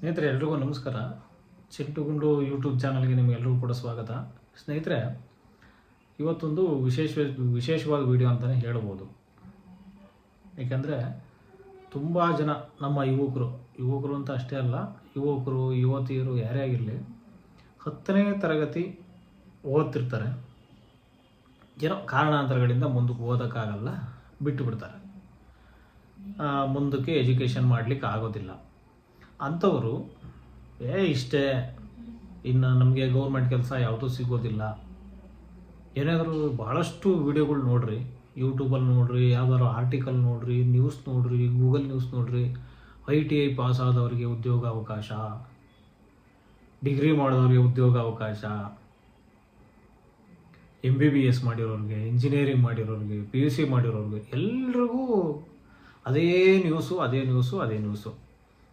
ಸ್ನೇಹಿತರೆ, ಎಲ್ರಿಗೂ ನಮಸ್ಕಾರ. ಚಿಟ್ಟುಗುಂಡು ಯೂಟ್ಯೂಬ್ ಚಾನಲ್ಗೆ ನಿಮಗೆಲ್ಲರಿಗೂ ಕೂಡ ಸ್ವಾಗತ. ಸ್ನೇಹಿತರೆ, ಇವತ್ತೊಂದು ವಿಶೇಷ, ವಿಶೇಷವಾದ ವಿಡಿಯೋ ಅಂತಲೇ ಹೇಳ್ಬೋದು. ಏಕೆಂದರೆ ತುಂಬ ಜನ ನಮ್ಮ ಯುವಕರು ಯುವಕರು ಅಂತ ಅಷ್ಟೇ ಅಲ್ಲ, ಯುವಕರು, ಯುವತಿಯರು ಯಾರೇ ಆಗಿರಲಿ, ಹತ್ತನೇ ತರಗತಿ ಓದ್ತಿರ್ತಾರೆ. ಏನೋ ಕಾರಣಾಂತರಗಳಿಂದ ಮುಂದಕ್ಕೆ ಓದೋಕ್ಕಾಗಲ್ಲ, ಬಿಟ್ಟು ಬಿಡ್ತಾರೆ. ಮುಂದಕ್ಕೆ ಎಜುಕೇಷನ್ ಮಾಡಲಿಕ್ಕೆ ಆಗೋದಿಲ್ಲ. ಅಂಥವರು, ಏ, ಇಷ್ಟೇ. ಇನ್ನು ನಮಗೆ ಗೌರ್ಮೆಂಟ್ ಕೆಲಸ ಯಾವುದೂ ಸಿಗೋದಿಲ್ಲ. ಏನಾದರೂ ಭಾಳಷ್ಟು ವಿಡಿಯೋಗಳು ನೋಡ್ರಿ. ಯೂಟ್ಯೂಬಲ್ಲಿ ನೋಡ್ರಿ ಯಾವ್ದಾದ್ರು ಆರ್ಟಿಕಲ್ ನೋಡ್ರಿ ನ್ಯೂಸ್ ನೋಡ್ರಿ ಗೂಗಲ್ ನ್ಯೂಸ್ ನೋಡ್ರಿ. ಐ ಟಿ ಐ ಪಾಸ್ ಆದವರಿಗೆ ಉದ್ಯೋಗ ಅವಕಾಶ. ಡಿಗ್ರಿ ಮಾಡಿದವ್ರಿಗೆ ಉದ್ಯೋಗ ಅವಕಾಶ. ಎಂ ಬಿ ಬಿ ಎಸ್ ಮಾಡಿರೋರಿಗೆ ಇಂಜಿನಿಯರಿಂಗ್ ಮಾಡಿರೋರಿಗೆ ಪಿ ಯು ಸಿ ಮಾಡಿರೋರಿಗೆ ಎಲ್ರಿಗೂ ಅದೇ ನ್ಯೂಸು ಅದೇ ನ್ಯೂಸು ಅದೇ ನ್ಯೂಸು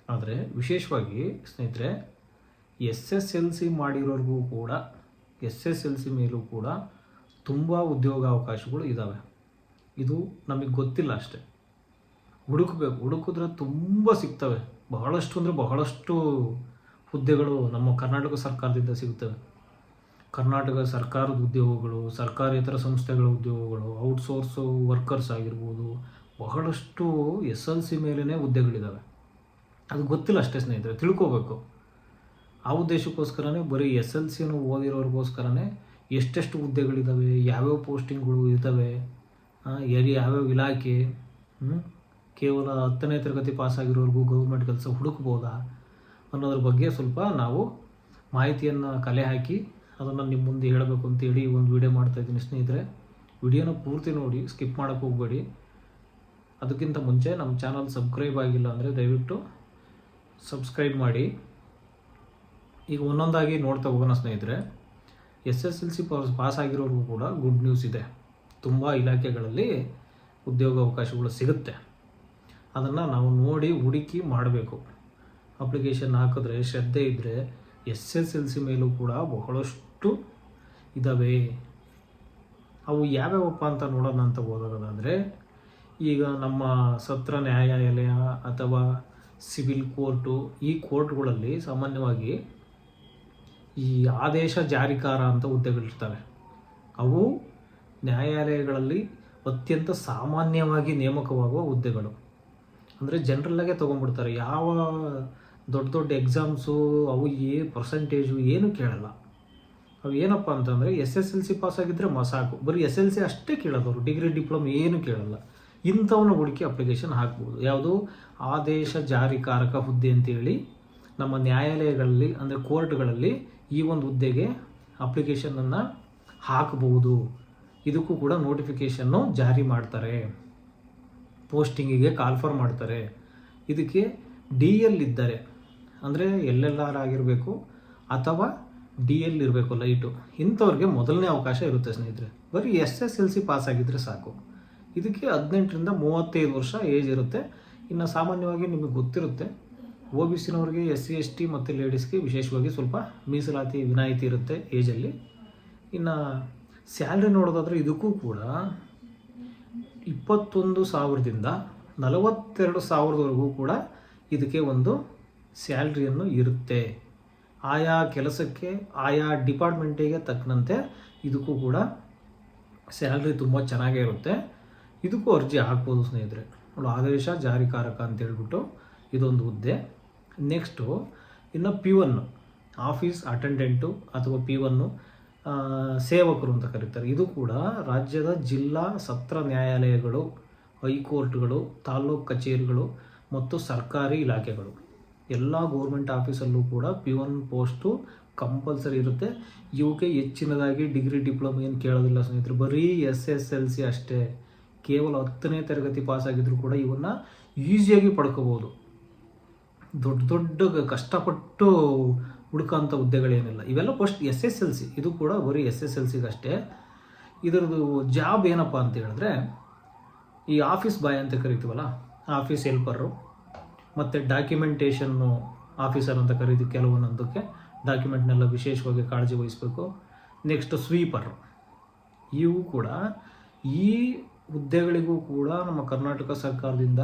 ಆದರೆ ವಿಶೇಷವಾಗಿ ಸ್ನೇಹಿತರೆ, ಎಸ್ ಎಸ್ ಎಲ್ ಸಿ ಮಾಡಿರೋರಿಗೂ ಕೂಡ, ಎಸ್ ಎಸ್ ಎಲ್ ಸಿ ಮೇಲೂ ಕೂಡ ತುಂಬ ಉದ್ಯೋಗ ಅವಕಾಶಗಳು ಇದ್ದಾವೆ ಇದು ನಮಗೆ ಗೊತ್ತಿಲ್ಲ ಅಷ್ಟೆ. ಹುಡುಕಬೇಕು, ಹುಡುಕಿದ್ರೆ ತುಂಬ ಸಿಗ್ತವೆ. ಬಹಳಷ್ಟು ಅಂದರೆ ಬಹಳಷ್ಟು ಹುದ್ದೆಗಳು ನಮ್ಮ ಕರ್ನಾಟಕ ಸರ್ಕಾರದಿಂದ ಸಿಗ್ತವೆ. ಕರ್ನಾಟಕ ಸರ್ಕಾರದ ಉದ್ಯೋಗಗಳು, ಸರ್ಕಾರೇತರ ಸಂಸ್ಥೆಗಳ ಉದ್ಯೋಗಗಳು, ಔಟ್ಸೋರ್ಸು ವರ್ಕರ್ಸ್ ಆಗಿರ್ಬೋದು, ಬಹಳಷ್ಟು ಎಸ್ ಎಲ್ ಸಿ ಮೇಲೇ ಹುದ್ದೆಗಳಿದ್ದಾವೆ ಅದು ಗೊತ್ತಿಲ್ಲ ಅಷ್ಟೇ ಸ್ನೇಹಿತರೆ, ತಿಳ್ಕೋಬೇಕು. ಆ ಉದ್ದೇಶಕ್ಕೋಸ್ಕರನೇ, ಬರೀ ಎಸ್ ಎಲ್ ಸಿನೂ ಓದಿರೋರಿಗೋಸ್ಕರನೇ ಎಷ್ಟೆಷ್ಟು ಹುದ್ದೆಗಳಿದ್ದಾವೆ ಯಾವ್ಯಾವ ಪೋಸ್ಟಿಂಗ್ಗಳು ಇರ್ತವೆ ಎಲ್ಲಿ ಯಾವ್ಯಾವ ಇಲಾಖೆ ಕೇವಲ ಹತ್ತನೇ ತರಗತಿ ಪಾಸಾಗಿರೋರಿಗೂ ಗೌರ್ಮೆಂಟ್ ಕೆಲಸ ಹುಡುಕ್ಬೋದಾ ಅನ್ನೋದ್ರ ಬಗ್ಗೆ ಸ್ವಲ್ಪ ನಾವು ಮಾಹಿತಿಯನ್ನು ಕಲೆ ಹಾಕಿ ಅದನ್ನು ನಿಮ್ಮ ಮುಂದೆ ಹೇಳಬೇಕು ಅಂತೇಳಿ ಒಂದು ವಿಡಿಯೋ ಮಾಡ್ತಾ ಇದ್ದೀನಿ ಸ್ನೇಹಿತರೆ. ವಿಡಿಯೋನ ಪೂರ್ತಿ ನೋಡಿ, ಸ್ಕಿಪ್ ಮಾಡೋಕ್ಕೆ ಹೋಗಬೇಡಿ. ಅದಕ್ಕಿಂತ ಮುಂಚೆ ನಮ್ಮ ಚಾನಲ್ ಸಬ್ಸ್ಕ್ರೈಬ್ ಆಗಿಲ್ಲ ಅಂದರೆ ದಯವಿಟ್ಟು ಸಬ್ಸ್ಕ್ರೈಬ್ ಮಾಡಿ. ಈಗ ಒಂದೊಂದಾಗಿ ನೋಡ್ತಾ ಹೋಗೋಣ ಸ್ನೇಹಿತರೆ. S S L C pass pass ಕೂಡ ಗುಡ್ ನ್ಯೂಸ್ ಇದೆ. ತುಂಬ ಇಲಾಖೆಗಳಲ್ಲಿ ಉದ್ಯೋಗ ಅವಕಾಶಗಳು ಸಿಗುತ್ತೆ. ಅದನ್ನು ನಾವು ನೋಡಿ ಹುಡುಕಿ ಮಾಡಬೇಕು. ಅಪ್ಲಿಕೇಶನ್ ಹಾಕಿದ್ರೆ ಶ್ರದ್ಧೆ ಇದ್ದರೆ ಎಸ್ ಎಸ್ ಎಲ್ ಸಿ ಮೇಲೂ ಕೂಡ ಬಹಳಷ್ಟು ಇದ್ದಾವೆ ಅವು ಯಾವ್ಯಾವಪ್ಪ ಅಂತ ನೋಡೋಣ ಅಂತ ಹೋದಾಗದಂದರೆ ಈಗ ನಮ್ಮ ಸತ್ರ ನ್ಯಾಯಾಲಯ ಅಥವಾ ಸಿವಿಲ್ ಕೋರ್ಟು ಈ ಕೋರ್ಟ್ಗಳಲ್ಲಿ ಸಾಮಾನ್ಯವಾಗಿ ಈ ಆದೇಶ ಜಾರಿಕಾರ ಅಂತ ಹುದ್ದೆಗಳಿರ್ತವೆ. ಅವು ನ್ಯಾಯಾಲಯಗಳಲ್ಲಿ ಅತ್ಯಂತ ಸಾಮಾನ್ಯವಾಗಿ ನೇಮಕವಾಗುವ ಹುದ್ದೆಗಳು. ಅಂದರೆ ಜನರಲ್ಲಾಗೆ ತೊಗೊಂಡ್ಬಿಡ್ತಾರೆ. ಯಾವ ದೊಡ್ಡ ದೊಡ್ಡ ಎಕ್ಸಾಮ್ಸು ಅವು ಏ ಪರ್ಸೆಂಟೇಜು ಏನು ಕೇಳಲ್ಲ. ಅವು ಏನಪ್ಪ ಅಂತಂದರೆ S S L C pass ಆಗಿದ್ದರೆ ಮಸಾಕು ಸಾಕು ಬರೀ ಎಸ್ ಎಲ್ ಸಿ ಅಷ್ಟೇ ಕೇಳೋದವರು. ಡಿಗ್ರಿ ಡಿಪ್ಲೊಮಾ ಏನು ಕೇಳಲ್ಲ. ಇಂಥವನ್ನ ಹುಡುಕಿ ಅಪ್ಲಿಕೇಶನ್ ಹಾಕ್ಬೋದು. ಯಾವುದು? ಆದೇಶ ಜಾರಿಕಾರಕ ಹುದ್ದೆ ಅಂತೇಳಿ ನಮ್ಮ ನ್ಯಾಯಾಲಯಗಳಲ್ಲಿ, ಅಂದರೆ ಕೋರ್ಟ್ಗಳಲ್ಲಿ ಈ ಒಂದು ಹುದ್ದೆಗೆ ಅಪ್ಲಿಕೇಶನನ್ನು ಹಾಕಬಹುದು ಇದಕ್ಕೂ ಕೂಡ ನೋಟಿಫಿಕೇಷನ್ನು ಜಾರಿ ಮಾಡ್ತಾರೆ. ಪೋಸ್ಟಿಂಗಿಗೆ ಕಾಲ್ಫರ್ ಮಾಡ್ತಾರೆ. ಇದಕ್ಕೆ ಡಿ ಎಲ್ ಇದ್ದಾರೆ, ಅಂದರೆ ಎಲ್ ಆರ್ ಆಗಿರಬೇಕು ಅಥವಾ ಡಿ ಎಲ್ ಇರಬೇಕು ಲೈಟು, ಇಂಥವ್ರಿಗೆ ಮೊದಲನೇ ಅವಕಾಶ ಇರುತ್ತೆ ಸ್ನೇಹಿತರೆ. ಬರೀ S S L C pass ಆಗಿದ್ದರೆ ಸಾಕು. ಇದಕ್ಕೆ ಹದಿನೆಂಟರಿಂದ ಮೂವತ್ತೈದು ವರ್ಷ ಏಜ್ ಇರುತ್ತೆ. ಇನ್ನು ಸಾಮಾನ್ಯವಾಗಿ ನಿಮಗೆ ಗೊತ್ತಿರುತ್ತೆ ಒ ಬಿ ಸಿನವ್ರಿಗೆ ಎಸ್ ಸಿ, ಎಸ್ ಟಿ ಮತ್ತು ಲೇಡೀಸ್ಗೆ ವಿಶೇಷವಾಗಿ ಸ್ವಲ್ಪ ಮೀಸಲಾತಿ, ವಿನಾಯಿತಿ ಇರುತ್ತೆ ಏಜಲ್ಲಿ. ಇನ್ನು ಸ್ಯಾಲ್ರಿ ನೋಡೋದಾದರೆ ಇದಕ್ಕೂ ಕೂಡ ಇಪ್ಪತ್ತೊಂದು ಸಾವಿರದಿಂದ ನಲವತ್ತೆರಡು ಸಾವಿರದವರೆಗೂ ಕೂಡ ಇದಕ್ಕೆ ಒಂದು ಸ್ಯಾಲ್ರಿಯನ್ನು ಇರುತ್ತೆ. ಆಯಾ ಕೆಲಸಕ್ಕೆ, ಆಯಾ ಡಿಪಾರ್ಟ್ಮೆಂಟಿಗೆ ತಕ್ಕಂತೆ ಇದಕ್ಕೂ ಕೂಡ ಸ್ಯಾಲ್ರಿ ತುಂಬ ಚೆನ್ನಾಗೇ ಇರುತ್ತೆ. ಇದಕ್ಕೂ ಅರ್ಜಿ ಹಾಕ್ಬೋದು ಸ್ನೇಹಿತರೆ. ನೋಡು, ಆದೇಶ ಜಾರಿಕಾರಕ ಅಂತ ಹೇಳ್ಬಿಟ್ಟು ಇದೊಂದು ಹುದ್ದೆ. ನೆಕ್ಸ್ಟು ಇನ್ನು ಪಿ ಒನ್ನು ಆಫೀಸ್ ಅಟೆಂಡೆಂಟು ಅಥವಾ ಪಿ ಒನ್ನು ಸೇವಕರು ಅಂತ ಕರೀತಾರೆ. ಇದು ಕೂಡ ರಾಜ್ಯದ ಜಿಲ್ಲಾ ಸತ್ರ ನ್ಯಾಯಾಲಯಗಳು, ಹೈಕೋರ್ಟ್ಗಳು ತಾಲ್ಲೂಕು ಕಚೇರಿಗಳು ಮತ್ತು ಸರ್ಕಾರಿ ಇಲಾಖೆಗಳು. ಎಲ್ಲ ಗೌರ್ಮೆಂಟ್ ಆಫೀಸಲ್ಲೂ ಕೂಡ ಪಿ ಒನ್ ಪೋಸ್ಟು ಕಂಪಲ್ಸರಿ ಇರುತ್ತೆ. ಇವಕ್ಕೆ ಹೆಚ್ಚಿನದಾಗಿ ಡಿಗ್ರಿ ಡಿಪ್ಲೊಮಾ ಏನು ಕೇಳೋದಿಲ್ಲ ಸ್ನೇಹಿತರು. ಬರೀ ಎಸ್ ಎಸ್ ಎಲ್ ಸಿ ಅಷ್ಟೇ. ಕೇವಲ ಹತ್ತನೇ ತರಗತಿ ಪಾಸ್ ಆಗಿದ್ರು ಕೂಡ ಇವನ್ನ ಈಸಿಯಾಗಿ ಪಡ್ಕೋಬೋದು ದೊಡ್ಡ ದೊಡ್ಡ ಕಷ್ಟಪಟ್ಟು ಹುಡುಕೋಂಥ ಹುದ್ದೆಗಳೇನಿಲ್ಲ. ಇವೆಲ್ಲ first S S L C ಇದು ಕೂಡ ಬರೀ ಎಸ್ ಎಸ್ ಎಲ್ ಸಿಗಷ್ಟೇ ಇದರದ್ದು ಜಾಬ್ ಏನಪ್ಪ ಅಂತ ಹೇಳಿದ್ರೆ, ಈ ಆಫೀಸ್ ಬಾಯ್ ಅಂತ ಕರಿತೀವಲ್ಲ ಆಫೀಸ್ ಹೆಲ್ಪರು ಮತ್ತು ಡಾಕ್ಯುಮೆಂಟೇಷನ್ನು ಆಫೀಸರ್ ಅಂತ ಕರೀತಿ ಕೆಲವೊಂದೊಂದಕ್ಕೆ ಡಾಕ್ಯುಮೆಂಟ್ನೆಲ್ಲ ವಿಶೇಷವಾಗಿ ಕಾಳಜಿ ವಹಿಸಬೇಕು. ನೆಕ್ಸ್ಟ್ ಸ್ವೀಪರ್ ಇವು ಕೂಡ ಈ ಹುದ್ದೆಗಳಿಗೂ ಕೂಡ ನಮ್ಮ ಕರ್ನಾಟಕ ಸರ್ಕಾರದಿಂದ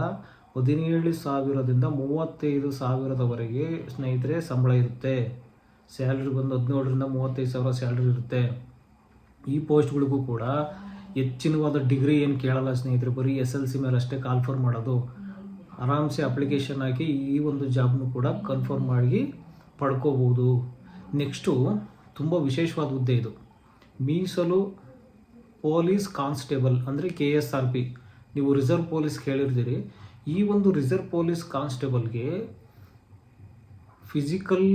ಹದಿನೇಳು ಸಾವಿರದಿಂದ ಮೂವತ್ತೈದು ಸಾವಿರದವರೆಗೆ ಸ್ನೇಹಿತರೆ ಸಂಬಳ ಇರುತ್ತೆ. ಸ್ಯಾಲ್ರಿ ಬಂದು ಹದಿನೇಳರಿಂದ ಮೂವತ್ತೈದು ಸಾವಿರ ಸ್ಯಾಲ್ರಿ ಇರುತ್ತೆ. ಈ ಪೋಸ್ಟ್ಗಳಿಗೂ ಕೂಡ ಹೆಚ್ಚಿನವಾದ ಡಿಗ್ರಿ ಏನು ಕೇಳಲ್ಲ ಸ್ನೇಹಿತರೆ, ಬರೀ ಎಸ್ ಎಲ್ ಸಿ ಮೇಲೆ ಅಷ್ಟೇ ಕಾಲ್ಫರ್ ಮಾಡೋದು. ಆರಾಮ್ಸೆ ಅಪ್ಲಿಕೇಶನ್ ಹಾಕಿ ಈ ಒಂದು ಜಾಬ್ನು ಕೂಡ ಕನ್ಫರ್ಮ್ ಮಾಡಿ ಪಡ್ಕೋಬೋದು. ನೆಕ್ಸ್ಟು, ತುಂಬ ವಿಶೇಷವಾದ ಹುದ್ದೆ ಇದು. ಮೀಸಲು ಪೊಲೀಸ್ ಕಾನ್ಸ್ಟೇಬಲ್ ಅಂದರೆ ಕೆ ಎಸ್ ಆರ್ ಪಿ. ನೀವು ರಿಸರ್ವ್ ಪೊಲೀಸ್ ಕೇಳಿರ್ತೀರಿ. ಈ ಒಂದು ರಿಸರ್ವ್ ಪೊಲೀಸ್ ಕಾನ್ಸ್ಟೇಬಲ್ಗೆ ಫಿಸಿಕಲ್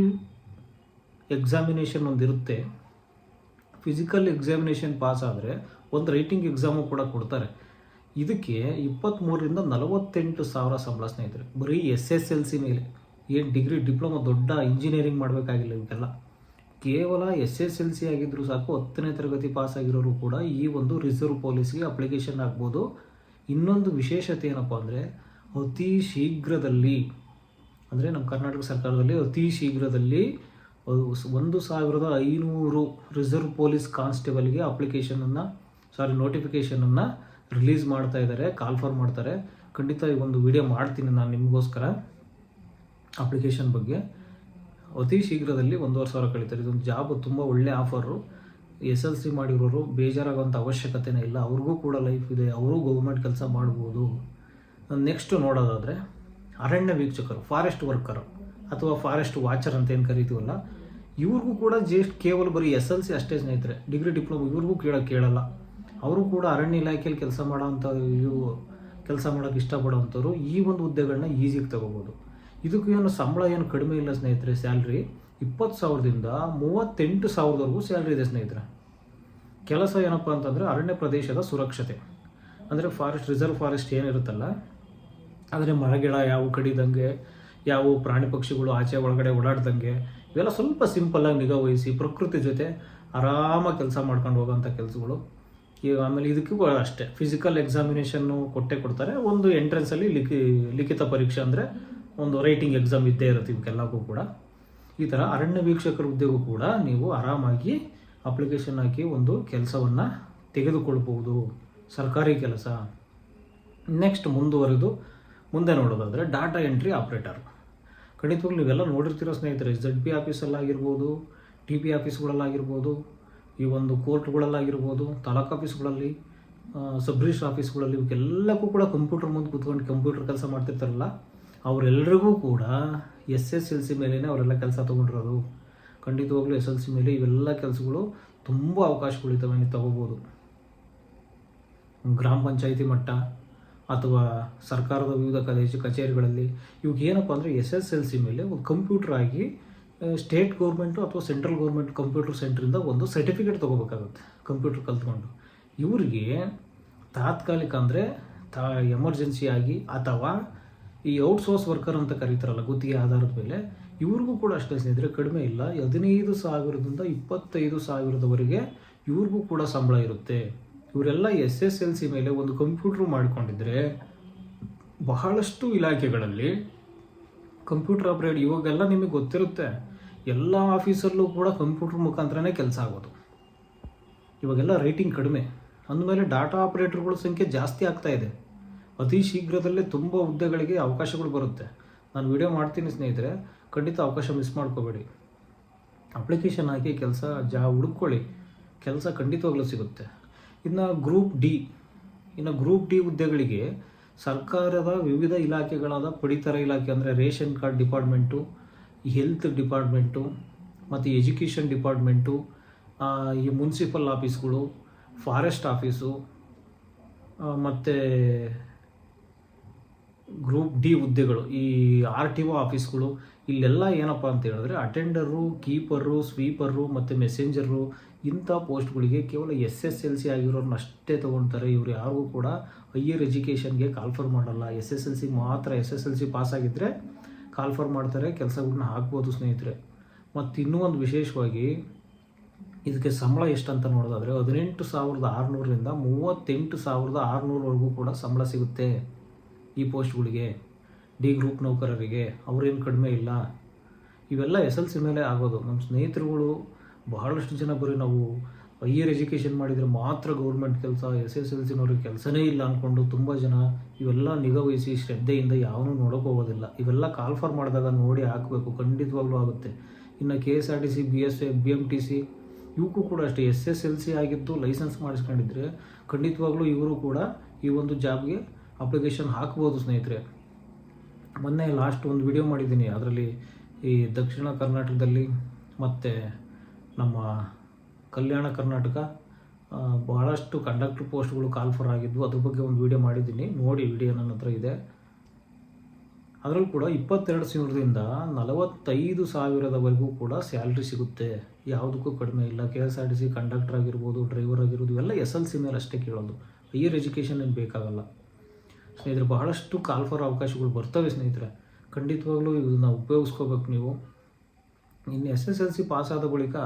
ಎಕ್ಸಾಮಿನೇಷನ್ ಒಂದಿರುತ್ತೆ ಫಿಸಿಕಲ್ ಎಕ್ಸಾಮಿನೇಷನ್ ಪಾಸ್ ಆದರೆ ಒಂದು ರೈಟಿಂಗ್ ಎಕ್ಸಾಮು ಕೂಡ ಕೊಡ್ತಾರೆ. ಇದಕ್ಕೆ ಇಪ್ಪತ್ತ್ಮೂರರಿಂದ ನಲವತ್ತೆಂಟು ಸಾವಿರ ಸಂಬಳ ಸ್ನೇಹಿತರೆ. ಬರೀ ಎಸ್ ಎಸ್ ಎಲ್ ಸಿ ಮೇಲೆ. ಏನು ಡಿಗ್ರಿ, ಡಿಪ್ಲೊಮಾ ದೊಡ್ಡ ಇಂಜಿನಿಯರಿಂಗ್ ಮಾಡಬೇಕಾಗಿಲ್ಲ ಇವಕ್ಕೆಲ್ಲ. ಕೇವಲ ಎಸ್ ಎಸ್ ಎಲ್ ಸಿ ಆಗಿದ್ದರೂ ಸಾಕು, ಹತ್ತನೇ ತರಗತಿ ಪಾಸ್ ಆಗಿರೋರು ಕೂಡ ಈ ಒಂದು ರಿಸರ್ವ್ ಪೊಲೀಸ್ಗೆ ಅಪ್ಲಿಕೇಶನ್ ಆಗ್ಬೋದು. ಇನ್ನೊಂದು ವಿಶೇಷತೆ ಏನಪ್ಪ ಅಂದರೆ, ಅತಿ ಶೀಘ್ರದಲ್ಲಿ, ಅಂದರೆ ನಮ್ಮ ಕರ್ನಾಟಕ ಸರ್ಕಾರದಲ್ಲಿ ಅತಿ ಶೀಘ್ರದಲ್ಲಿ ಒಂದು ಸಾವಿರದ ಐನೂರು ರಿಸರ್ವ್ ಪೊಲೀಸ್ ಕಾನ್ಸ್ಟೇಬಲ್ಗೆ ಅಪ್ಲಿಕೇಶನನ್ನು ಸಾರಿ ನೋಟಿಫಿಕೇಷನನ್ನು ರಿಲೀಸ್ ಮಾಡ್ತಾ ಇದ್ದಾರೆ ಕಾಲ್ಫರ್ ಮಾಡ್ತಾರೆ. ಖಂಡಿತ ಈ ಒಂದು ವಿಡಿಯೋ ಮಾಡ್ತೀನಿ ನಾನು ನಿಮಗೋಸ್ಕರ ಅಪ್ಲಿಕೇಶನ್ ಬಗ್ಗೆ. ಅತಿ ಶೀಘ್ರದಲ್ಲಿ ಒಂದೂವರೆ ಸಾವಿರ ಕಳೀತಾರೆ. ಇದೊಂದು ಜಾಬ್ ತುಂಬ ಒಳ್ಳೆ ಆಫರು ಎಸ್ ಎಲ್ ಸಿ ಮಾಡಿರೋರು ಬೇಜಾರಾಗೋಂಥ ಅವಶ್ಯಕತೆನೇ ಇಲ್ಲ. ಅವ್ರಿಗೂ ಕೂಡ ಲೈಫ್ ಇದೆ. ಅವರು ಗೌರ್ಮೆಂಟ್ ಕೆಲಸ ಮಾಡ್ಬೋದು. ನೆಕ್ಸ್ಟ್ ನೋಡೋದಾದರೆ, ಅರಣ್ಯ ವೀಕ್ಷಕರು ಫಾರೆಸ್ಟ್ ವರ್ಕರು ಅಥವಾ ಫಾರೆಸ್ಟ್ ವಾಚರ್ ಅಂತ ಏನು ಕರಿತೀವಲ್ಲ, ಇವ್ರಿಗೂ ಕೂಡ ಜಸ್ಟ್ ಕೇವಲ ಬರೀ ಎಸ್ ಎಲ್ ಸಿ ಅಷ್ಟೇ ಸ್ನೇಹಿತರೆ ಡಿಗ್ರಿ ಡಿಪ್ಲೊಮಾ ಇವ್ರಿಗೂ ಕೇಳೋ, ಕೇಳಲ್ಲ. ಅವರು ಕೂಡ ಅರಣ್ಯ ಇಲಾಖೆಯಲ್ಲಿ ಕೆಲಸ ಮಾಡೋವಂಥ ಇವು ಕೆಲಸ ಮಾಡೋಕ್ಕೆ ಇಷ್ಟಪಡೋವಂಥವ್ರು ಈ ಒಂದು ಹುದ್ದೆಗಳನ್ನ ಈಸಿಗೆ ತಗೋಬೋದು. ಇದಕ್ಕೂ ಏನು ಸಂಬಳ ಏನು ಕಡಿಮೆ ಇಲ್ಲ ಸ್ನೇಹಿತರೆ ಸ್ಯಾಲ್ರಿ ಇಪ್ಪತ್ತು ಸಾವಿರದಿಂದ ಮೂವತ್ತೆಂಟು ಸಾವಿರದವರೆಗೂ ಸ್ಯಾಲ್ರಿ ಇದೆ ಸ್ನೇಹಿತರೆ. ಕೆಲಸ ಏನಪ್ಪ ಅಂತಂದರೆ ಅರಣ್ಯ ಪ್ರದೇಶದ ಸುರಕ್ಷತೆ. ಅಂದರೆ ಫಾರೆಸ್ಟ್ ರಿಸರ್ವ್ ಫಾರೆಸ್ಟ್ ಏನಿರುತ್ತಲ್ಲ ಆದರೆ ಮರಗಿಡ ಯಾವ ಕಡಿದಂಗೆ, ಯಾವ ಪ್ರಾಣಿ ಪಕ್ಷಿಗಳು ಆಚೆ ಒಳಗಡೆ ಓಡಾಡ್ದಂಗೆ, ಇವೆಲ್ಲ ಸ್ವಲ್ಪ ಸಿಂಪಲ್ಲಾಗಿ ನಿಗಾ ವಹಿಸಿ ಪ್ರಕೃತಿ ಜೊತೆ ಆರಾಮಾಗಿ ಕೆಲಸ ಮಾಡ್ಕೊಂಡು ಹೋಗೋಂಥ ಕೆಲಸಗಳು. ಈಗ ಆಮೇಲೆ ಇದಕ್ಕೂ ಅಷ್ಟೇ. ಫಿಸಿಕಲ್ ಎಕ್ಸಾಮಿನೇಷನ್ನು ಕೊಟ್ಟೆ ಕೊಡ್ತಾರೆ. ಒಂದು ಎಂಟ್ರೆನ್ಸಲ್ಲಿ ಲಿಖಿ, ಲಿಖಿತ ಪರೀಕ್ಷೆ ಅಂದರೆ ಒಂದು ರೈಟಿಂಗ್ ಎಕ್ಸಾಮ್ ಇದ್ದೇ ಇರುತ್ತೆ ಇವಕ್ಕೆಲ್ಲಕ್ಕೂ ಕೂಡ. ಈ ಥರ ಅರಣ್ಯ ವೀಕ್ಷಕರ ಹುದ್ದೆಗೂ ಕೂಡ ನೀವು ಆರಾಮಾಗಿ ಅಪ್ಲಿಕೇಶನ್ ಹಾಕಿ ಒಂದು ಕೆಲಸವನ್ನು ತೆಗೆದುಕೊಳ್ಬೋದು ಸರ್ಕಾರಿ ಕೆಲಸ. ನೆಕ್ಸ್ಟ್ ಮುಂದುವರೆದು, ಮುಂದೆ ನೋಡೋದಾದರೆ ಡಾಟಾ ಎಂಟ್ರಿ ಆಪ್ರೇಟರ್ ಖಂಡಿತವಾಗ್ಲೂ ನೀವೆಲ್ಲ ನೋಡಿರ್ತೀರೋ ಸ್ನೇಹಿತರೆ ಜಡ್ ಪಿ ಆಫೀಸಲ್ಲಾಗಿರ್ಬೋದು ಟಿ ಪಿ ಆಫೀಸ್ಗಳಲ್ಲಾಗಿರ್ಬೋದು ಈ ಒಂದು ಕೋರ್ಟ್ಗಳಲ್ಲಾಗಿರ್ಬೋದು, ತಾಲೂಕು ಆಫೀಸ್ಗಳಲ್ಲಿ ಸಬ್ ರಿಜಿಸ್ಟರ್ ಆಫೀಸ್ಗಳಲ್ಲಿ ಇವಕ್ಕೆಲ್ಲಕ್ಕೂ ಕೂಡ ಕಂಪ್ಯೂಟರ್ ಮುಂದೆ ಕೂತ್ಕೊಂಡು ಕಂಪ್ಯೂಟರ್ ಕೆಲಸ ಮಾಡ್ತಿರ್ತಾರಲ್ಲ. ಅವರೆಲ್ಲರಿಗೂ ಕೂಡ ಎಸ್ ಎಸ್ ಎಲ್ ಸಿ ಮೇಲೇ ಅವರೆಲ್ಲ ಕೆಲಸ ತೊಗೊಂಡಿರೋದು. ಖಂಡಿತವಾಗ್ಲೂ ಎಸ್ ಎಲ್ ಸಿ ಮೇಲೆ ಇವೆಲ್ಲ ಕೆಲಸಗಳು ತುಂಬ ಅವಕಾಶಗಳಿದ್ದಾವೆ ನೀವು ತಗೋಬೋದು. ಗ್ರಾಮ ಪಂಚಾಯಿತಿ ಮಟ್ಟ ಅಥವಾ ಸರ್ಕಾರದ ವಿವಿಧ ಕಾಲೇಜು ಕಚೇರಿಗಳಲ್ಲಿ ಇವಾಗ ಏನಪ್ಪ ಅಂದರೆ ಎಸ್ ಎಸ್ ಎಲ್ ಸಿ ಮೇಲೆ ಒಂದು ಕಂಪ್ಯೂಟರ್ ಆಗಿ ಸ್ಟೇಟ್ ಗೌರ್ಮೆಂಟು ಅಥವಾ ಸೆಂಟ್ರಲ್ ಗೌರ್ಮೆಂಟ್ ಕಂಪ್ಯೂಟರ್ ಸೆಂಟ್ರಿಂದ ಒಂದು ಸರ್ಟಿಫಿಕೇಟ್ ತೊಗೋಬೇಕಾಗುತ್ತೆ ಕಂಪ್ಯೂಟರ್ ಕಲ್ತ್ಕೊಂಡು. ಇವರಿಗೆ ತಾತ್ಕಾಲಿಕ ಅಂದರೆ ತಾ, ಎಮರ್ಜೆನ್ಸಿ ಆಗಿ ಅಥವಾ ಈ ಔಟ್ಸೋರ್ಸ್ ವರ್ಕರ್ ಅಂತ ಕರೀತಾರಲ್ಲ, ಗುತ್ತಿಗೆ ಆಧಾರದ ಮೇಲೆ, ಇವ್ರಿಗೂ ಕೂಡ ಅಷ್ಟೇ ಸ್ನೇಹಿತರೆ, ಕಡಿಮೆ ಇಲ್ಲ. ಹದಿನೈದು ಸಾವಿರದಿಂದ ಇಪ್ಪತ್ತೈದು ಸಾವಿರದವರೆಗೆ ಇವ್ರಿಗೂ ಕೂಡ ಸಂಬಳ ಇರುತ್ತೆ. ಇವರೆಲ್ಲ ಎಸ್ ಎಸ್ ಎಲ್ ಸಿ ಮೇಲೆ ಒಂದು ಕಂಪ್ಯೂಟ್ರ್ ಮಾಡಿಕೊಂಡಿದ್ರೆ, ಬಹಳಷ್ಟು ಇಲಾಖೆಗಳಲ್ಲಿ ಕಂಪ್ಯೂಟರ್ ಆಪ್ರೇಟ್ ಇವಾಗೆಲ್ಲ ನಿಮಗೆ ಗೊತ್ತಿರುತ್ತೆ. ಎಲ್ಲ ಆಫೀಸಲ್ಲೂ ಕೂಡ ಕಂಪ್ಯೂಟರ್ ಮುಖಾಂತರನೇ ಕೆಲಸ ಆಗೋದು. ಇವಾಗೆಲ್ಲ ರೇಟಿಂಗ್ ಕಡಿಮೆ. ಅಂದಮೇಲೆ ಡಾಟಾ ಆಪ್ರೇಟರ್ಗಳ ಸಂಖ್ಯೆ ಜಾಸ್ತಿ ಆಗ್ತಾ ಇದೆ. ಅತಿ ಶೀಘ್ರದಲ್ಲೇ ತುಂಬ ಹುದ್ದೆಗಳಿಗೆ ಅವಕಾಶಗಳು ಬರುತ್ತೆ. ನಾನು ವಿಡಿಯೋ ಮಾಡ್ತೀನಿ ಸ್ನೇಹಿತರೆ, ಖಂಡಿತ ಅವಕಾಶ ಮಿಸ್ ಮಾಡ್ಕೋಬೇಡಿ. ಅಪ್ಲಿಕೇಶನ್ ಹಾಕಿ ಕೆಲಸ ಜಾ ಹುಡುಕೊಳ್ಳಿ. ಕೆಲಸ ಖಂಡಿತವಾಗ್ಲೂ ಸಿಗುತ್ತೆ. ಇನ್ನು ಗ್ರೂಪ್ ಡಿ ಇನ್ನು ಗ್ರೂಪ್ ಡಿ ಹುದ್ದೆಗಳಿಗೆ ಸರ್ಕಾರದ ವಿವಿಧ ಇಲಾಖೆಗಳಾದ ಪಡಿತರ ಇಲಾಖೆ ಅಂದರೆ ration card department, health department, ಮತ್ತು ಎಜುಕೇಷನ್ ಡಿಪಾರ್ಟ್ಮೆಂಟು ಈ ಮುನ್ಸಿಪಲ್ ಆಫೀಸ್ಗಳು, ಫಾರೆಸ್ಟ್ ಆಫೀಸು ಮತ್ತು ಗ್ರೂಪ್ ಡಿ ಹುದ್ದೆಗಳು, ಈ ಆರ್ ಟಿ ಒ ಆಫೀಸ್ಗಳು, ಇಲ್ಲೆಲ್ಲ ಏನಪ್ಪ ಅಂತ ಹೇಳಿದ್ರೆ ಅಟೆಂಡರು, ಕೀಪರು, ಸ್ವೀಪರು ಮತ್ತು ಮೆಸೆಂಜರು ಇಂಥ ಪೋಸ್ಟ್ಗಳಿಗೆ ಕೇವಲ ಎಸ್ ಎಸ್ ಎಲ್ ಸಿ ಆಗಿರೋರನ್ನ ಅಷ್ಟೇ ತೊಗೊಳ್ತಾರೆ. ಇವರು ಯಾರಿಗೂ ಕೂಡ ಹೈಯರ್ ಎಜುಕೇಷನ್ಗೆ ಕಾಲ್ಫರ್ ಮಾಡಲ್ಲ. ಎಸ್ ಎಸ್ ಎಲ್ ಸಿ ಮಾತ್ರ S S L C pass ಆಗಿದ್ದರೆ ಕಾಲ್ಫರ್ ಮಾಡ್ತಾರೆ ಕೆಲಸಗಳನ್ನ ಹಾಕ್ಬೋದು ಸ್ನೇಹಿತರೆ. ಮತ್ತು ಇನ್ನೂ ಒಂದು ವಿಶೇಷವಾಗಿ ಇದಕ್ಕೆ ಸಂಬಳ ಎಷ್ಟು ಅಂತ ನೋಡೋದಾದರೆ ಹದಿನೆಂಟು ಸಾವಿರದ ಆರುನೂರರಿಂದ ಮೂವತ್ತೆಂಟು ಸಾವಿರದ ಆರುನೂರವರೆಗೂ ಕೂಡ ಸಂಬಳ ಸಿಗುತ್ತೆ. ಈ ಪೋಸ್ಟ್ಗಳಿಗೆ, ಡಿ ಗ್ರೂಪ್ ನೌಕರರಿಗೆ ಅವರೇನು ಕಡಿಮೆ ಇಲ್ಲ. ಇವೆಲ್ಲ ಎಸ್ ಎಲ್ ಸಿ ಮೇಲೆ ಆಗೋದು. ನಮ್ಮ ಸ್ನೇಹಿತರುಗಳು ಬಹಳಷ್ಟು ಜನ ಬರೀ ನಾವು ಹೈಯರ್ ಎಜುಕೇಷನ್ ಮಾಡಿದರೆ ಮಾತ್ರ ಗೌರ್ಮೆಂಟ್ ಕೆಲಸ, ಎಸ್ ಎಸ್ ಎಲ್ ಸಿನವ್ರಿಗೆ ಕೆಲಸನೇ ಇಲ್ಲ ಅಂದ್ಕೊಂಡು ತುಂಬ ಜನ ಇವೆಲ್ಲ ನಿಗಾವಹಿಸಿ ಶ್ರದ್ಧೆಯಿಂದ ಯಾವನೂ ನೋಡೋಕೆ ಹೋಗೋದಿಲ್ಲ. ಇವೆಲ್ಲ ಕಾಲ್ ಫಾರ್ ಮಾಡಿದಾಗ ನೋಡಿ ಹಾಕಬೇಕು. ಖಂಡಿತವಾಗ್ಲೂ ಆಗುತ್ತೆ. ಇನ್ನು K S R T C B S B M T C ಇವಕ್ಕೂ ಕೂಡ ಅಷ್ಟೇ. ಎಸ್ ಎಸ್ ಎಲ್ ಸಿ ಆಗಿದ್ದು ಲೈಸೆನ್ಸ್ ಮಾಡಿಸ್ಕೊಂಡಿದ್ರೆ ಖಂಡಿತವಾಗ್ಲೂ ಇವರು ಕೂಡ ಈ ಒಂದು ಜಾಬ್ಗೆ ಅಪ್ಲಿಕೇಶನ್ ಹಾಕ್ಬೋದು ಸ್ನೇಹಿತರೆ. ಮೊನ್ನೆ ಲಾಸ್ಟ್ ಒಂದು ವಿಡಿಯೋ ಮಾಡಿದ್ದೀನಿ. ಅದರಲ್ಲಿ ಈ ದಕ್ಷಿಣ ಕರ್ನಾಟಕದಲ್ಲಿ ಮತ್ತು ನಮ್ಮ ಕಲ್ಯಾಣ ಕರ್ನಾಟಕ ಭಾಳಷ್ಟು ಕಂಡಕ್ಟರ್ ಪೋಸ್ಟ್ಗಳು ಕಾಲ್ಫರ್ ಆಗಿದ್ವು. ಅದ್ರ ಬಗ್ಗೆ ಒಂದು ವಿಡಿಯೋ ಮಾಡಿದ್ದೀನಿ. ನೋಡಿ ವಿಡಿಯೋ ನನ್ನ ಹತ್ರ ಇದೆ. ಅದರಲ್ಲೂ ಕೂಡ ಇಪ್ಪತ್ತೆರಡು ಸಾವಿರದಿಂದ ನಲವತ್ತೈದು ಸಾವಿರದವರೆಗೂ ಕೂಡ ಸ್ಯಾಲ್ರಿ ಸಿಗುತ್ತೆ. ಯಾವುದಕ್ಕೂ ಕಡಿಮೆ ಇಲ್ಲ. K S R T C conductor ಆಗಿರ್ಬೋದು ಡ್ರೈವರ್ ಆಗಿರ್ಬೋದು ಇವೆಲ್ಲ ಎಸ್ ಎಲ್ ಸಿ ಮೇಲೆ ಅಷ್ಟೇ ಕೇಳೋದು. ಹೈಯರ್ ಎಜುಕೇಷನ್ ಏನು ಬೇಕಾಗಲ್ಲ. ಸ್ನೇಹಿತರೆ, ಬಹಳಷ್ಟು ಕಾಲ್ಫರ್ ಅವಕಾಶಗಳು ಬರ್ತವೆ ಸ್ನೇಹಿತರೆ. ಖಂಡಿತವಾಗ್ಲೂ ಇದನ್ನ ಉಪಯೋಗಿಸ್ಕೋಬೇಕು ನೀವು. ಇನ್ನು ಎಸ್ ಎಸ್ ಎಲ್ ಸಿ ಪಾಸಾದ ಬಳಿಕ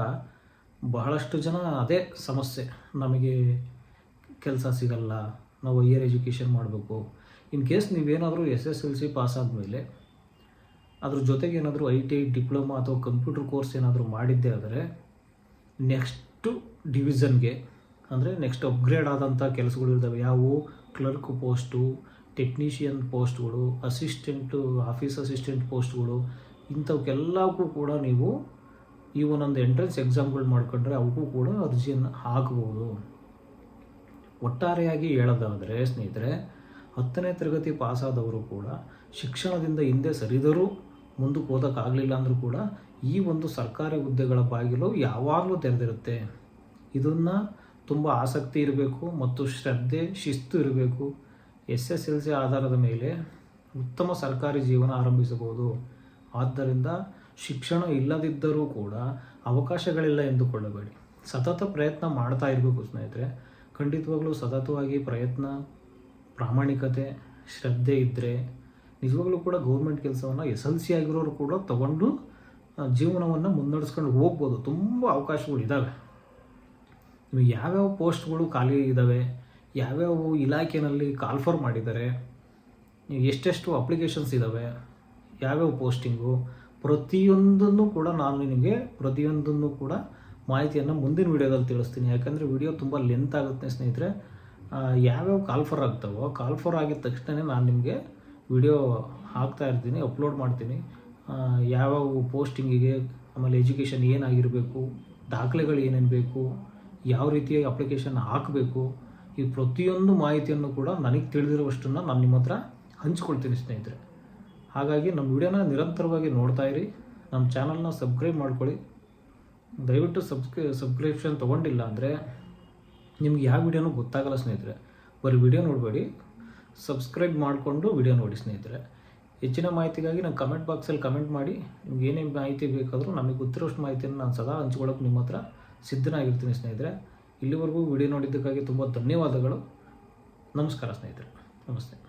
ಬಹಳಷ್ಟು ಜನ ಅದೇ ಸಮಸ್ಯೆ. ನಮಗೆ ಕೆಲಸ ಸಿಗಲ್ಲ, ನಾವು ಹೈಯರ್ ಎಜುಕೇಷನ್ ಮಾಡಬೇಕು. ಇನ್ ಕೇಸ್ ನೀವೇನಾದರೂ S S L C pass ಆದಮೇಲೆ ಅದ್ರ ಜೊತೆಗೆ ಏನಾದರೂ ಐ ಟಿ ಐ ಡಿಪ್ಲೊಮಾ ಅಥವಾ ಕಂಪ್ಯೂಟರ್ ಕೋರ್ಸ್ ಏನಾದರೂ ಮಾಡಿದ್ದೆ ಆದರೆ ನೆಕ್ಸ್ಟು ಡಿವಿಷನ್ಗೆ ಅಂದರೆ ನೆಕ್ಸ್ಟ್ ಅಪ್ಗ್ರೇಡ್ ಆದಂಥ ಕೆಲಸಗಳು ಇರ್ತವೆ. ಯಾವುವು ಕ್ಲರ್ಕ್ ಪೋಸ್ಟು ಟೆಕ್ನಿಷಿಯನ್ ಪೋಸ್ಟ್ಗಳು ಅಸಿಸ್ಟೆಂಟು ಆಫೀಸ್ ಅಸಿಸ್ಟೆಂಟ್ ಪೋಸ್ಟ್ಗಳು ಇಂಥವಕ್ಕೆಲ್ಲಕ್ಕೂ ಕೂಡ ನೀವು ಈ ಒಂದೊಂದು ಎಂಟ್ರೆನ್ಸ್ ಎಕ್ಸಾಮ್ಗಳು ಮಾಡ್ಕೊಂಡ್ರೆ ಅವಕ್ಕೂ ಕೂಡ ಅರ್ಜಿಯನ್ನು ಹಾಕ್ಬೋದು. ಒಟ್ಟಾರೆಯಾಗಿ ಹೇಳೋದಾದರೆ, ಸ್ನೇಹಿತರೆ, ಹತ್ತನೇ ತರಗತಿ ಪಾಸಾದವರು ಕೂಡ ಶಿಕ್ಷಣದಿಂದ ಹಿಂದೆ ಸರಿದರೂ ಮುಂದಕ್ಕೆ ಓದೋಕ್ಕಾಗಲಿಲ್ಲ ಅಂದರೂ ಕೂಡ ಈ ಒಂದು ಸರ್ಕಾರಿ ಹುದ್ದೆಗಳ ಬಾಗಿಲು ಯಾವಾಗಲೂ ತೆರೆದಿರುತ್ತೆ. ಇದನ್ನು ತುಂಬ ಆಸಕ್ತಿ ಇರಬೇಕು ಮತ್ತು ಶ್ರದ್ಧೆ, ಶಿಸ್ತು ಇರಬೇಕು. ಎಸ್ ಎಸ್ ಎಲ್ ಸಿ ಆಧಾರದ ಮೇಲೆ ಉತ್ತಮ ಸರ್ಕಾರಿ ಜೀವನ ಆರಂಭಿಸಬಹುದು. ಆದ್ದರಿಂದ ಶಿಕ್ಷಣ ಇಲ್ಲದಿದ್ದರೂ ಕೂಡ ಅವಕಾಶಗಳಿಲ್ಲ ಎಂದುಕೊಳ್ಳಬೇಡಿ. ಸತತ ಪ್ರಯತ್ನ ಮಾಡ್ತಾ ಇರಬೇಕು ಸ್ನೇಹಿತರೆ. ಖಂಡಿತವಾಗ್ಲೂ ಸತತವಾಗಿ ಪ್ರಯತ್ನ, ಪ್ರಾಮಾಣಿಕತೆ, ಶ್ರದ್ಧೆ ಇದ್ದರೆ ನಿಜವಾಗ್ಲೂ ಕೂಡ ಗೌರ್ಮೆಂಟ್ ಕೆಲಸವನ್ನು ಎಸ್ ಎಲ್ ಸಿ ಆಗಿರೋರು ಕೂಡ ತಗೊಂಡು ಜೀವನವನ್ನು ಮುನ್ನಡೆಸ್ಕೊಂಡು ಹೋಗ್ಬೋದು. ತುಂಬ ಅವಕಾಶಗಳಿದ್ದಾವೆ ನಿಮಗೆ ಯಾವ್ಯಾವ ಪೋಸ್ಟ್ಗಳು ಖಾಲಿ ಇದ್ದಾವೆ ಯಾವ್ಯಾವ ಇಲಾಖೆಯಲ್ಲಿ ಕಾಲ್ಫರ್ ಮಾಡಿದ್ದಾರೆ ಎಷ್ಟೆಷ್ಟು ಅಪ್ಲಿಕೇಶನ್ಸ್ ಇದ್ದಾವೆ ಯಾವ್ಯಾವ ಪೋಸ್ಟಿಂಗು ಪ್ರತಿಯೊಂದನ್ನು ಕೂಡ ನಾನು ನಿಮಗೆ, ಪ್ರತಿಯೊಂದನ್ನು ಕೂಡ ಮಾಹಿತಿಯನ್ನು ಮುಂದಿನ ವಿಡಿಯೋದಲ್ಲಿ ತಿಳಿಸ್ತೀನಿ. ಯಾಕಂದರೆ ವಿಡಿಯೋ ತುಂಬ ಲೆಂತ್ ಆಗುತ್ತೆ ಸ್ನೇಹಿತರೆ. ಯಾವ್ಯಾವ ಕಾಲ್ಫರ್ ಆಗ್ತಾವೋ ಕಾಲ್ಫರ್ ಆಗಿದ ತಕ್ಷಣವೇ ನಾನು ನಿಮಗೆ ವಿಡಿಯೋ ಹಾಕ್ತಾ ಇರ್ತೀನಿ ಅಪ್ಲೋಡ್ ಮಾಡ್ತೀನಿ. ಯಾವ್ಯಾವ ಪೋಸ್ಟಿಂಗಿಗೆ ಆಮೇಲೆ ಎಜುಕೇಷನ್ ಏನಾಗಿರಬೇಕು, ದಾಖಲೆಗಳು ಏನೇನು ಬೇಕು, ಯಾವ ರೀತಿಯ ಅಪ್ಲಿಕೇಶನ್ ಹಾಕಬೇಕು ಈ ಪ್ರತಿಯೊಂದು ಮಾಹಿತಿಯನ್ನು ಕೂಡ ನನಗೆ ತಿಳಿದಿರುವಷ್ಟನ್ನು ನಾನು ನಿಮ್ಮ ಹತ್ರ ಹಂಚ್ಕೊಳ್ತೀನಿ ಸ್ನೇಹಿತರೆ. ಹಾಗಾಗಿ ನಮ್ಮ ವಿಡಿಯೋನ ನಿರಂತರವಾಗಿ ನೋಡ್ತಾ ಇರಿ. ನಮ್ಮ ಚಾನಲ್ನ ಸಬ್ಸ್ಕ್ರೈಬ್ ಮಾಡ್ಕೊಳ್ಳಿ. ದಯವಿಟ್ಟು ಸಬ್ಸ್ಕ್ರೈ ಸಬ್ಸ್ಕ್ರಿಪ್ಷನ್ ತೊಗೊಂಡಿಲ್ಲ ಅಂದರೆ ನಿಮ್ಗೆ ಯಾವ ವಿಡಿಯೋನೂ ಗೊತ್ತಾಗಲ್ಲ ಸ್ನೇಹಿತರೆ. ಬರೀ ವಿಡಿಯೋ ನೋಡಬೇಡಿ. ಸಬ್ಸ್ಕ್ರೈಬ್ ಮಾಡಿಕೊಂಡು ವಿಡಿಯೋ ನೋಡಿ ಸ್ನೇಹಿತರೆ. ಹೆಚ್ಚಿನ ಮಾಹಿತಿಗಾಗಿ ನಾನು ಕಮೆಂಟ್ ಬಾಕ್ಸಲ್ಲಿ ಕಮೆಂಟ್ ಮಾಡಿ. ನಿಮ್ಗೆ ಏನೇನು ಮಾಹಿತಿ ಬೇಕಾದರೂ ನಮಗೆ ಗೊತ್ತಿರೋಷ್ಟು ಮಾಹಿತಿಯನ್ನು ನಾನು ಸದಾ ಹಂಚ್ಕೊಳ್ಳೋಕೆ ನಿಮ್ಮ ಹತ್ರ ಸಿದ್ಧನಾಗಿರ್ತೀನಿ ಸ್ನೇಹಿತರೆ. ಇಲ್ಲಿವರೆಗೂ ವಿಡಿಯೋ ನೋಡಿದ್ದಕ್ಕಾಗಿ ತುಂಬ ಧನ್ಯವಾದಗಳು. ನಮಸ್ಕಾರ ಸ್ನೇಹಿತರೆ. ನಮಸ್ತೆ.